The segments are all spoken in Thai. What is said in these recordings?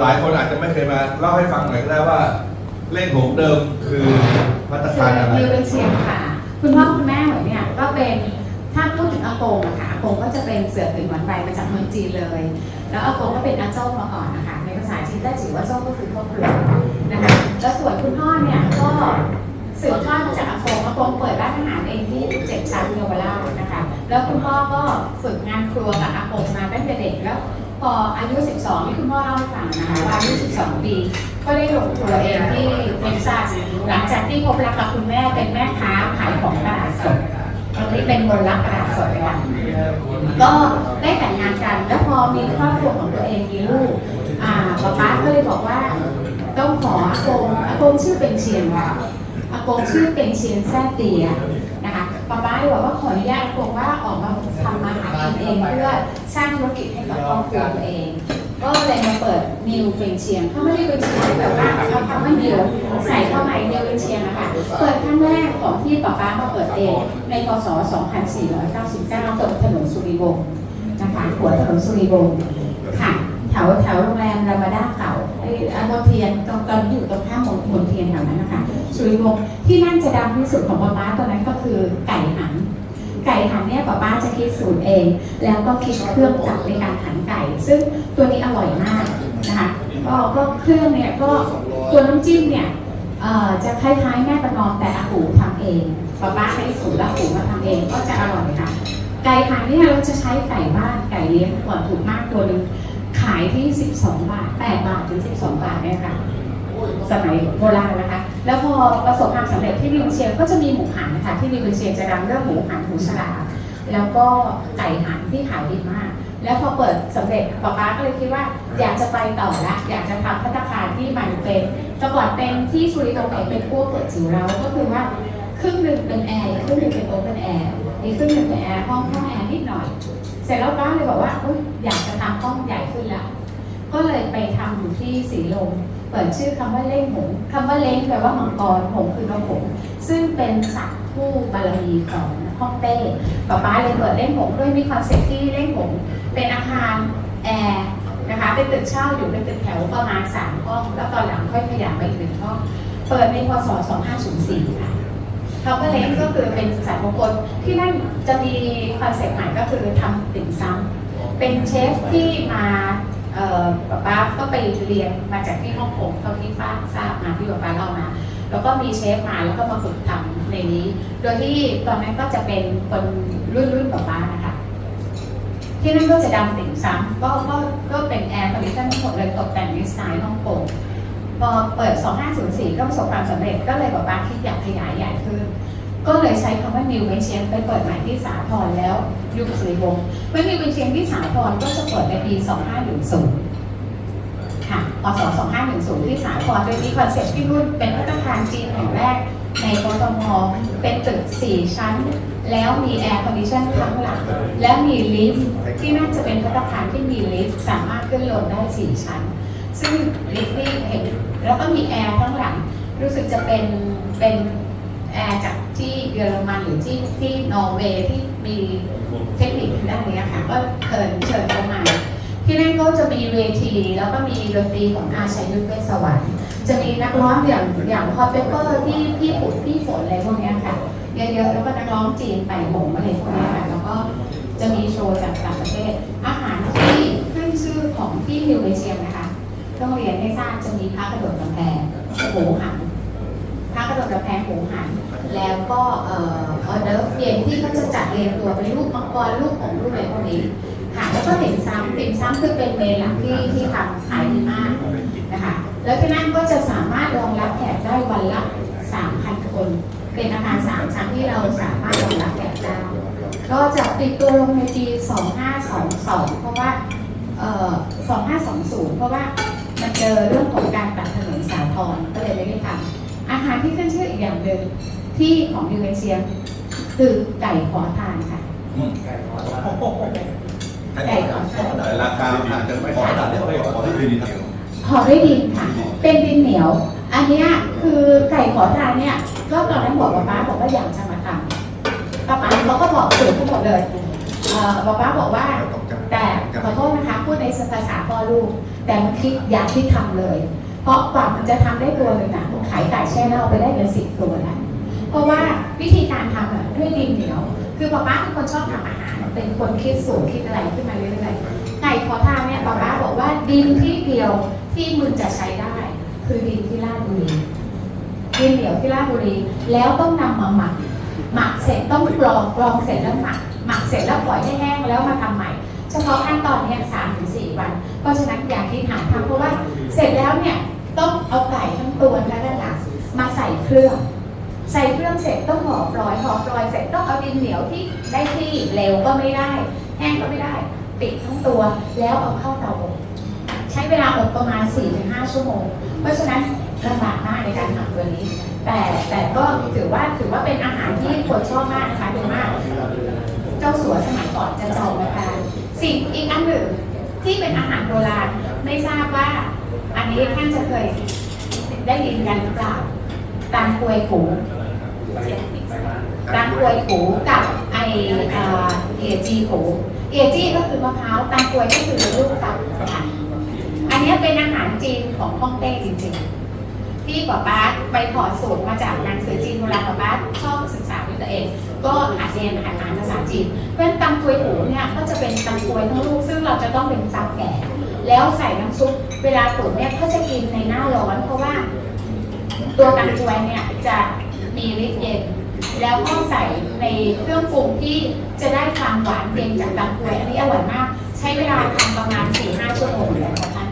หลายคนอาจจะไม่เคยมาเล่าให้ฟังหน่อยก็ได้ว่า เลขของเดิมคือพัตตาคารออะไรยูเป็นเชียงค่ะ คุณพ่อคุณแม่หมือนเนี่ยก็เป็นถ้าพูดถึงอากงอะค่ะอากงก็จะเป็นเสือถึงหวันใบมาจากเมืองจีนเลย แล้วอากงก็เป็นอาเจ้ามาก่อนนะคะในภาษาจีนได้จือว่าเจ้าก็คือครอบครัวนะคะแล้วส่วนคุณพ่อเนี่ยก็สืบทอดมาจากอากงอากงเปิดร้านอาหารเองที่เจ็ดชั้นเยาวราชนะคะ แล้วคุณพ่อก็ฝึกงานครัวกับอากงมาตั้งแต่เด็กแล้ว พออายุ 12ที่คุณพ่อเล่าให้ฟังนะคะว่าอายุ 12 ปี ก็ได้ลงครัวเองที่เท็กซัสหลังจากที่พบรักกับคุณแม่เป็นแม่ค้าขายของตลาดสดตอนนี้เป็นคนรักตลาดสดกันก็ได้แต่งงานกัน แล้วพอมีครอบครัวของตัวเองมีลูกอ่าป๊าป๊าก็เลยบอกว่าต้องขออากงอากงชื่อเป็นเชียงค่ะอากงชื่อเป็นเชียงแซ่เตีย ป๊าป๊าบอกว่าขออนุญาตบอกว่าออกมาทำมาหากินเองเพื่อสร้างธุรกิจให้กับครอบครัวตัวเอง ก็เลยมาเปิดนิวเป็นเชียงเขาไม่ได้เป็นเชียงแบบว่าเอาคำว่านิวใส่เข้าไปนิวเป็นเชียงนะคะเปิดครั้งแรกของที่ป๊าป๊ามาเปิดเองในพศ 2499ตรงถนนสุริวงศ์นะคะหัวถนนสุริวงศ์ค่ะแถวแถวโรงแรมรามาด้าเก่าไอ้อมนเทียนตรงตอนอยู่ตรงข้ามมนมนเทียนแถวนั้นนะคะ สุริวงศ์ที่นั่นจะดังที่สุดของป๊าป๊าตอนนั้นก็คือไก่หัน ไก่หันเนี่ยป๊าป้าจะคิดสูตรเอง แล้วก็คิดเครื่องจักรในการหันไก่ ซึ่งตัวนี้อร่อยมากนะคะก็ก็เครื่องเนี่ยก็ตัวน้ำจิ้มเนี่ยจะคล้ายๆแม่ประนอมแต่อาหูทำเองป๊าป้าให้สูตรอาหูมาทำเองก็จะอร่อยค่ะ ไก่หันเนี่ยเราจะใช้ไก่บ้านไก่เลี้ยงก่อนถูกมากตัวนึงขายที่ 12 บาท 8 บาทถึง 12 บาทเนี่ยค่ะ สมัยโบราณนะคะ แล้วพอประสบความสำเร็จที่นิวเชียงก็จะมีหมูหันนะคะที่นิวเชียงจะดังเรื่องหมูหันหูฉลาแล้วก็ไก่หันที่ขายดีมาก แล้วพอเปิดสำเร็จป๊าป๊าก็เลยคิดว่าอยากจะไปต่อละอยากจะทำพัตตาที่มันเป็นแต่ก่อนเป็นที่สุริโตเองเป็นพวกเปิดจิ๋วเราก็คือว่าครึ่งหนึ่งเป็นแอร์ครึ่งหนึ่งเป็นโอเปนแอร์อีกครึ่งหนึ่งเป็นแอร์ห้องห้องแอร์นิดหน่อย เสร็จแล้วป้าเลยบอกว่าอยอยากจะทำห้องใหญ่ขึ้นละก็เลยไปทำอยู่ที่สีลม เปิดชื่อคำว่าเล่งหงส์คำว่าเล้งแปลว่ามังกรหงคือนกหงส์ซึ่งเป็นสัตว์คู่บารมีของฮ่องเต้ป๊าป๊าเลยเปิดเล่งหงด้วยมีคอนเซ็ปต์ที่เล่งหงเป็นอาคารแอร์นะคะเป็นตึกเช่าอยู่เป็นตึกแถวประมาณสามห้องแล้วตอนหลังค่อยขยายไปอีกหนึ่งห้องเปิดในพศ 2504 ค่ะคำว่าเล้งก็คือเป็นสัตว์มงคลที่นั่นจะมีคอนเซ็ปต์ใหม่ก็คือทำติ่มซำเป็นเชฟที่มา ป๊าป๊าก็ไปเรียนมาจากที่ฮ่องกงเท่าที่ฟ้าทราบมาที่ป๊าป๊าเล่ามาแล้วก็มีเชฟมาแล้วก็มาฝึกทำในนี้ โดยที่ตอนนั้นก็จะเป็นคนรุ่นรุ่นป๊าป๊านะคะที่นั่นก็จะดำติ่มซ้ำก็ก็ก็เป็นแอร์คอนดิชั่นทั้งหมดเลยตกแต่งในสไตล์ฮ่องกงพอเปิด 2504 ก็ประสบความสำเร็จก็เลยป๊าป๊าคิดอยากขยายใหญ่ขึ้น ก็เลยใช้คำว่า New เ e เชียนไปเปิดใหม่ที่สาทรแล้วยุคสุริวงศ์เมื่อ New เ e เชียนที่สาทรก็จะเปิดในปี 2510 ค่ะพศ2510 ที่สาทรโดยมีคอนเซ็ปต์ที่รุ่นเป็นพัตตาคารจีนแห่งแรกในกทมเป็นตึก 4 ชั้น แล้วมีแอร์คอนดิชันทั้งหลัง และมีลิฟต์ที่น่าจะเป็นพัตตาคารที่มีลิฟต์สามารถขึ้นลงได้ 4 ชั้น ซึ่งลิฟต์นี่เห็นแล้วก็มีแอร์ข้งหลัง รู้สึกจะเป็นเป็นแอร์จาก ยอรมันหรือที่ที่นอร์เวย์ที่มีเทคนิคด้านนี้ค่ะก็เชิญเชิญเข้ามา ที่นั่นก็จะมีเวทีแล้วก็มีดนตรีของอาชัยยุทธเวสวรรค์จะมีนักร้องอย่างอย่างคอเปเปอร์ที่พี่ปุดพี่ฝนอะไรพวกนี้ค่ะเยอะๆแล้วก็นักร้องจีนไปหงอะไรพวกนี้ค่ะแล้วก็จะมีโชว์จากต่างประเทศอาหารที่ขึ้นชื่อของที่นิวเอเชียนะคะต้องเรียนให้ทราบจะมีพระกระโดดกำแพงหมูหัน พระกระโดดกำแพงหูหัน แล้วก็เอ่อเดิร์ฟเย็นที่เขาจะจัดเรียงตัวเป็นรูปมังกรรูปของรูปอะไรพวกนี้ค่ะแล้วก็ติ่มซ้ำติ่มซ้ำคือเป็นเมนหลักที่ที่ทำขายดีมากนะคะแล้วที่นั่นก็จะสามารถรองรับแขกได้วันละ 3,000 คน เป็นอาคารสามชั้นที่เราสามารถรองรับแขกได้ก็จะปิดตัวลงในปี 2522 เพราะว่าเอ่อ2520 เพราะว่ามันเจอเรื่องของการตัดถนนสาทรก็เลยไม่ได้ทำ อาหารที่ขึ้นชื่ออีกอย่างหนึ่งที่ของยูเอเชียคือไก่ขอทานค่ะ อืมไก่ขอทานแต่ราคาอาจจะไม่ขอตัดได้ไปขอที่ดินครับห่อด้วยดินค่ะ เป็นดินเหนียว อันเนี้ยคือไก่ขอทานเนี่ย ก็ตอนนั้นบอกป๊าป๊าบอกว่าอยากจะมาทำป๊าป๊าเขาก็บอกสูตรทั้งหมดเลยเอ่อป๊าป๊าบอกว่า แต่ขอโทษนะคะพูดในภาษาพ่อลูก แต่มันคิดอยากที่ทำเลย เพราะกว่ามันจะทำได้ตัวหนึ่งนะ ขายไก่แช่เน่าไปได้เป็นสิบตัวแล้วเพราะว่าวิธีการทำอะด้วยดินเหนียว คือป๊าป๊าเป็นคนชอบทำอาหาร เป็นคนคิดสูตรคิดอะไรขึ้นมาเรื่อยๆไก่ขอทานเนี่ยป๊าป๊าบอกว่าดินที่เดียวที่มึงจะใช้ได้ คือดินที่ราชบุรีดินเหนียวที่ราชบุรีแล้วต้องนำมาหมักหมักเสร็จต้องกรองกรองเสร็จแล้วหมักหมักเสร็จแล้วปล่อยให้แห้งแล้วมาทำใหม่เฉพาะขั้นตอนเนี้ยสามถึงสี่วัน เพราะฉะนั้นอย่าคิดหาทำเพราะว่าเสร็จแล้วเนี่ย ต้องเอาไก่ทั้งตัวและด้านหลังมาใส่เครื่อง ใส่เครื่องเสร็จต้องห่อฟลอยห่อฟลอยเสร็จต้องเอาดินเหนียวที่ได้ที่เร็วก็ไม่ได้ แห้งก็ไม่ได้ปิดทั้งตัวแล้วเอาเข้าเตาอบใช้เวลาอบประมาณ 4-5 ชั่วโมง เพราะฉะนั้นลำบากมากในการทำตัวนี้ แต่แต่ก็ถือว่าถือว่าเป็นอาหารที่คนชอบมากนะคะดยมาก เจ้าสัวสมัยก่อนจะจองมาทานสิ่งอีกอันหนึ่งที่เป็นอาหารโบราณไม่ทราบว่า อันนี้ท่านจะเคยได้ยินกันหรือเปล่าตามกวยขูตามกวยขูกับไอเอจีขูเอจีก็คือมะพร้าวตามกวยก็คือลูกตับอันนี้เป็นอาหารจีนของฮ่องเต้จริงๆที่ป๊าป๊าไปถอดสูตรมาจากหนังสือจีนโบราป๊าป๊าชอบศึกษาด้วยตัวเอง ก็หัดเรียนหัดอ่านภาษาจีนเพราะฉะนั้นตำกวยหูเนี่ยก็จะเป็นตำกวยทั้งลูกซึ่งเราจะต้องเป็นตำแก่ แล้วใส่น้ำซุปเวลาตุ๋นเนี่ยก็จะกินในหน้าร้อนเพราะว่า ตัวตำกวยเนี่ยจะมีฤทธิ์เย็น แล้วก็ใส่ในเครื่องปรุงที่จะได้ความหวานเย็นจากตำกวยอันนี้อร่อยมาก ใช้เวลาทำประมาณ4-5ชั่วโมงเลยนะคะ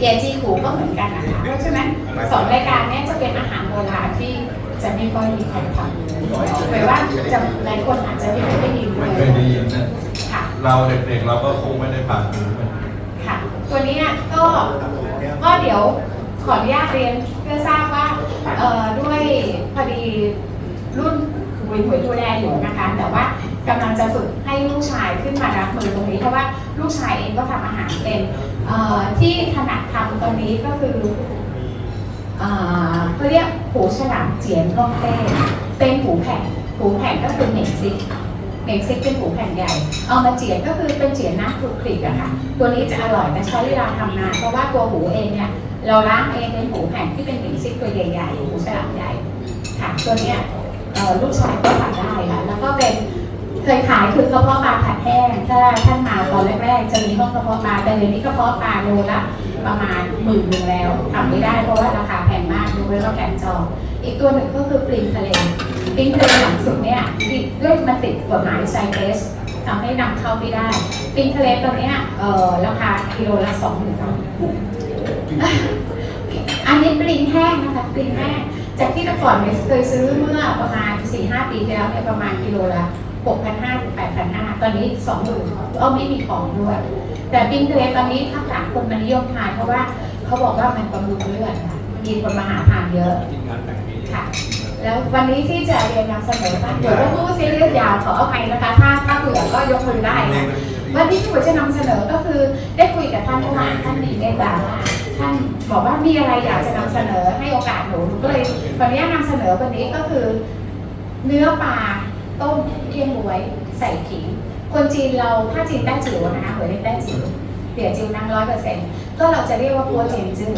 เยจีหูก็เหมือนกันนะคะเพราะฉะนั้นสองรายการเนี้จะเป็นอาหารโบราณที่จะไม่ค่อยมีใครทำหมายว่าจะหลายคนอาจจะไม่เคยได้ยินเลไม่ยเคยได้ยินนะค่ะเราเด็กๆเราก็คงไม่ได้ผ่านหูมันค่ะ ตัวนี้ก็ก็เดี๋ยวขออนุญาตเรียนเพื่อทราบว่าเอ่อด้วยพอดีรุ่นหวยหวยดูแลอยู่นะคะ แต่ว่ากำลังจะฝึกให้ลูกชายขึ้นมารับมือตรงนี้ เพราะว่าลูกชายเองก็ทำอาหารเป็นเอ่อที่ถนัดทำตอนนี้ก็คืออ่าเขาเรียกหูฉลามเจียนฮ่องเต้เป็นหูแผ่นหูแผ่นก็คือเหม็งซิก เม็งซิกเป็นหูแผ่นใหญ่ เอามาเจียนก็คือเป็นเจียนน้ำคลุกคลิกอะค่ะ ตัวนี้จะอร่อยแต่ใช้เวลาทำนานเพราะว่าตัวหูเองเนี่ยเราล้างเองเป็นหูแผ่นที่เป็นเม็งซิกตัวใหญ่ๆหูฉลามใหญ่ค่ะตัวเนี้ยลูกชายก็ทำได้ค่ะแล้วก็เป็นเคยขายคือกระเพาะปลาผัดแห้งถ้าท่านมาตอนแรกๆจะมีห้องกระเพาะปลาแต่เดี๋ยวนี้กระเพาะปลาโลละประมาณหมื่นหนึ่งแล้วทำไม่ได้เพราะว่าราคาแพงมากดูไว้ว่าแพงจองอีกตัวหนึ่งก็คือปลิงทะเล ปลิงทะเลหลังสุดเนี่ยติดด้วยมันติดกฎหมายไซเตสทำให้นำเข้าไม่ได้ปลิงทะเลตัวเนี้ยเอ่อราคากิโลละสองหมื่นอันนี้ปลิงแห้งนะคะปลิงแห้ง จากที่แต่ก่อนเนี่ยเคยซื้อเมื่อประมาณ4-5ปีที่แล้วเนี่ยประมาณกิโลละ6,500ถึง8,500ตอนนี้20,000ก็ไม่มีของด้วย แต่ปิ้งทะเลตอนนี้ภาคกลางคนมันนิยมทานเพราะว่าเขาบอกว่ามันบำรุงเลือดค่ะมีคนมาหาทานเยอะค่ะ แล้ววันนี้ที่จะเรียนนำเสนอบ้างเดี๋ยวจะพูดซีเรียสยาวขออภัยนะคะ ถ้าถ้าเผื่อก็ยกมือได้นะวันนี้ที่ผมจะนำเสนอก็คือได้คุยกับท่านเมื่อวานท่านมีเมตตาท่านบอกว่ามีอะไรอยากจะนำเสนอให้โอกาสหนูหนูก็เลยวันนี้นำเสนอวันนี้ก็คือ เนื้อปลาต้มเคี่ยงบวยใส่ขิงคนจีนเราถ้าจีนแต้จิ๋วนะคะเหมือนแต้จิ๋วเตี๋ยจิ๋วนั่งร้อยเปอร์เซ็นต์ก็เราจะเรียกว่าปัวเจียนจื้อ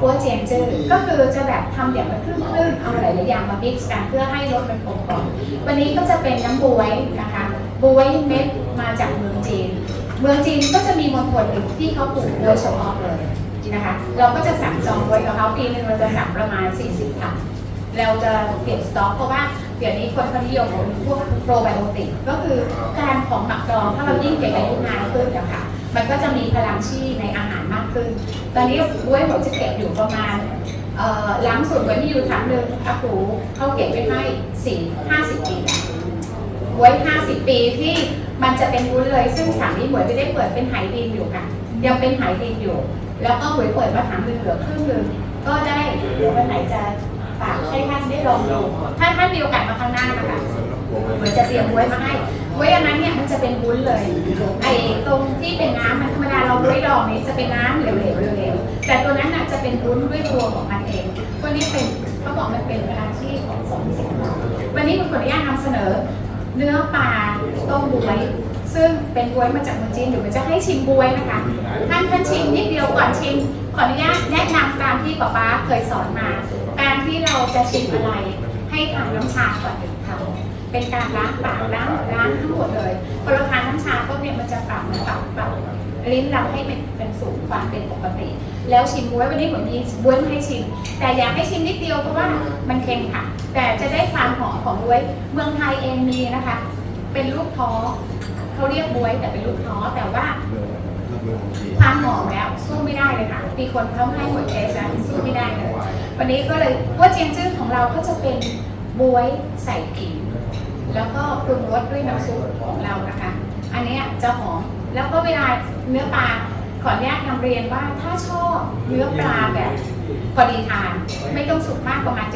ปัวเจียนจื้อก็คือจะแบบทำอย่างละครึ่งครึ่งๆเอาหลายๆอย่างมาบิ๊กกันเพื่อให้รสมันกลมกล่อมวันนี้ก็จะเป็นน้ำบวยนะคะบวยเม็ดมาจากเมืองจีน เมืองจีนก็จะมีมณฑลหนึ่งที่เขาปลูกบวยเฉพาะเลยนะคะเราก็จะสั่งจองบวยกับเขาปีหนึงเราจะสั่งประมาณ 40ถังเราจะเก็บสต็อกเพราะว่าเดี๋ยวนี้คนเขานิยมพวกโปรไบโอติกก็คือการของหมักดองถ้าเรายิ่งเก็บอายุนานขึ้นนะคะมัน ก็จะมีพลังชีในอาหารมากขึ้น ตอนนี้ด้วยผมจะเก็บอยู่ประมาณเอ่อล้างสุดไว้ที่อยู่ถังหนึ่งอากูเขาเก็บไว้ให้สี่ห้าสิบปีแล้วไว้ห้าสิบปีที่มันจะเป็นวุ้นเลย ซึ่งถังนี้หมวยไม่ได้เปิดเป็นไหดินอยู่ค่ะยังเป็นไหดินอยู่ แล้วก็หวยเปิดมาถังหนึ่งเหลือครึ่งหนึ่งก็ได้เดี๋ยววันไหนจะฝากให้ท่านได้ลองดูถ้าท่านมีโอกาสมาข้างหน้านะคะ เหมือนจะเตรียมไว้มาให้ไว้อันนั้นเนี่ยมันจะเป็นวุ้นเลยไอ้ตรงที่เป็นน้ำมันธรรมดาเราไว้ดองนี่จะเป็นน้ำเหลวๆเหลวๆแต่ตัวนั้นน่ะจะเป็นวุ้นด้วยตัวของมันเองตัวนี้เป็นเขาบอกมันเป็นอาชีพของของสิงห์วันนี้คุณขออนุญาตนำเสนอ เนื้อปลาต้มบวยซึ่งเป็นบวยมาจากเมืองจีนเดี๋ยวมันจะให้ชิมบวยนะคะ ท่านท่านชิมนิดเดียวก่อนชิม ขออนุญาตแนะนำตามที่ป๊าป๊าเคยสอนมา การที่เราจะชิมอะไร ให้ทานน้ำชาก่อนถึงทำ เป็นการล้างปากล้างล้างทั้งหมดเลยพอเราทานน้ำชาก็เนี่ยมันจะปรับมันปรับปรับลิ้นเราให้เป็นเป็นสูงความเป็นปกติ แล้วชิมบ๊วยวันนี้ผมมีบ๊วยให้ชิม แต่อยากให้ชิมนิดเดียวเพราะว่ามันเค็มค่ะ แต่จะได้ความหอมของบ๊วยเมืองไทยเองมีนะคะ เป็นลูกท้อเขาเรียกบ๊วยแต่เป็นลูกท้อแต่ว่าความหอมแล้วสู้ไม่ได้เลยค่ะมีคนเขาให้หัวเทสแล้วสู้ไม่ได้เลยวันนี้ก็เลยว่าเจียงจื้อของเราก็จะเป็นบวยใส่ขิง แล้วก็ปรุงรสด้วยน้ำซุปของเรานะคะ อันนี้จะหอม แล้วก็เวลาเนื้อปลาขออนุญาตนำเรียนว่าถ้าชอบเนื้อปลาแบบพอดีทาน ไม่ต้องสุกมากประมาณ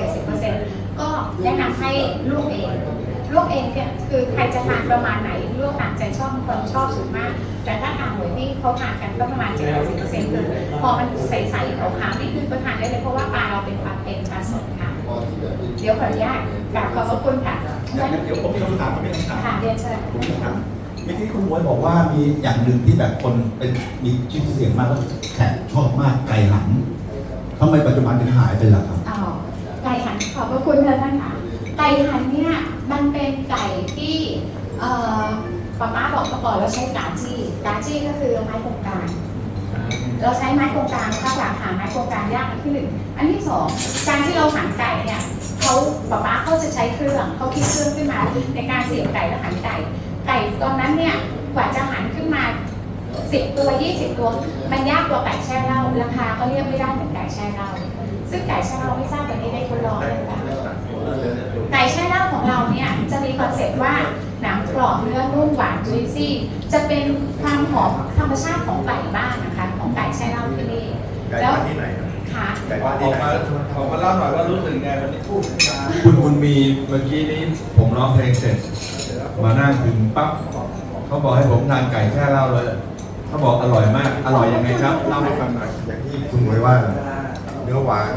70%ก็แนะนำให้ลวกเองลวกเองเนี่ยคือใครจะทานประมาณไหนลวกตามใจชอบบางคนชอบสุกมาก แต่ถ้าทานหวยที่เขาทานกันก็ประมาณ 70%คือพอมันใสๆขาวๆนิดนึงก็ทานได้เลยเพราะว่าปลาเราเป็นปลาเป็นปลาสดค่ะ เดี๋ยวขออนุญาตกราบขอบพระคุณค่ะ เดี๋ยวเดี๋ยวผมมีคำถามผมมีคำถามค่ะเรียนเชิญผมมีคำถามเมื่อกี้คุณมวยบอกว่ามีอย่างหนึ่งที่แบบคนเป็นมีชื่อเสียงมากแล้วแขกชอบมากไก่หลังทำไมปัจจุบันถึงหายไปล่ะครับอ๋อไก่หันขอบพระคุณค่ะท่านค่ะไก่หันเนี่ยมันเป็นไก่ที่เอ่อป้าป้าบอกมาก่อนเราใช้กาจี้กาจี้ก็คือไม้โครงการ เราใช้ไม้โครงการถ้าอยากหาไม้โครงการยากอันที่หนึ่งอันที่สองการที่เราหั่นไก่เนี่ยเขาป้าป้าเขาจะใช้เครื่องเขาคิดเครื่องขึ้นมาในการเสียบไก่และหั่นไก่ไก่ตอนนั้นเนี่ยกว่าจะหั่นขึ้นมาสิบตัวยี่สิบตัว มันยากกว่าไก่แช่เหล้าราคาก็เรียกไม่ได้เหมือนไก่แช่เหล้าซึ่งไก่แช่เหล้าไม่ทราบวันนี้ได้ทดลองไหมคะไก่แช่เหล้าของเราเนี่ยจะมีคอนเซ็ปต์ว่าหนังกรอบเนื้อนุ่มหวานจุยซี่ จะเป็นความหอมธรรมชาติของไก่บ้านนะคะ ไก่แช่เหล้าที่นี่ไก่แล้วบ้านที่ไหนครับค่ะไก่อบ้านอที่กไหนมาออกมาเล่าหน่อยว่ารู้สึกไงวันนี้พูดคุณคุณมีเมื่อกี้นี้ผมร้องเพลงเสร็จ มานั่งถึงปั๊บเขาบอกให้ผมทานไก่แค่เหล้าเลยเขาบอกอร่อยมาก อร่อยยังไงครับเล่าให้ฟังหน่อยอย่างที่คุณหมวยว่า เนื้อหวาน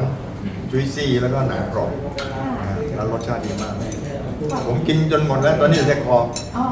จุยซี่แล้วก็หนังกรอบค่ะแล้วรสชาติดีมาก ผมกินจนหมดแล้วตอนนี้เหลือแต่คอ อ๋อ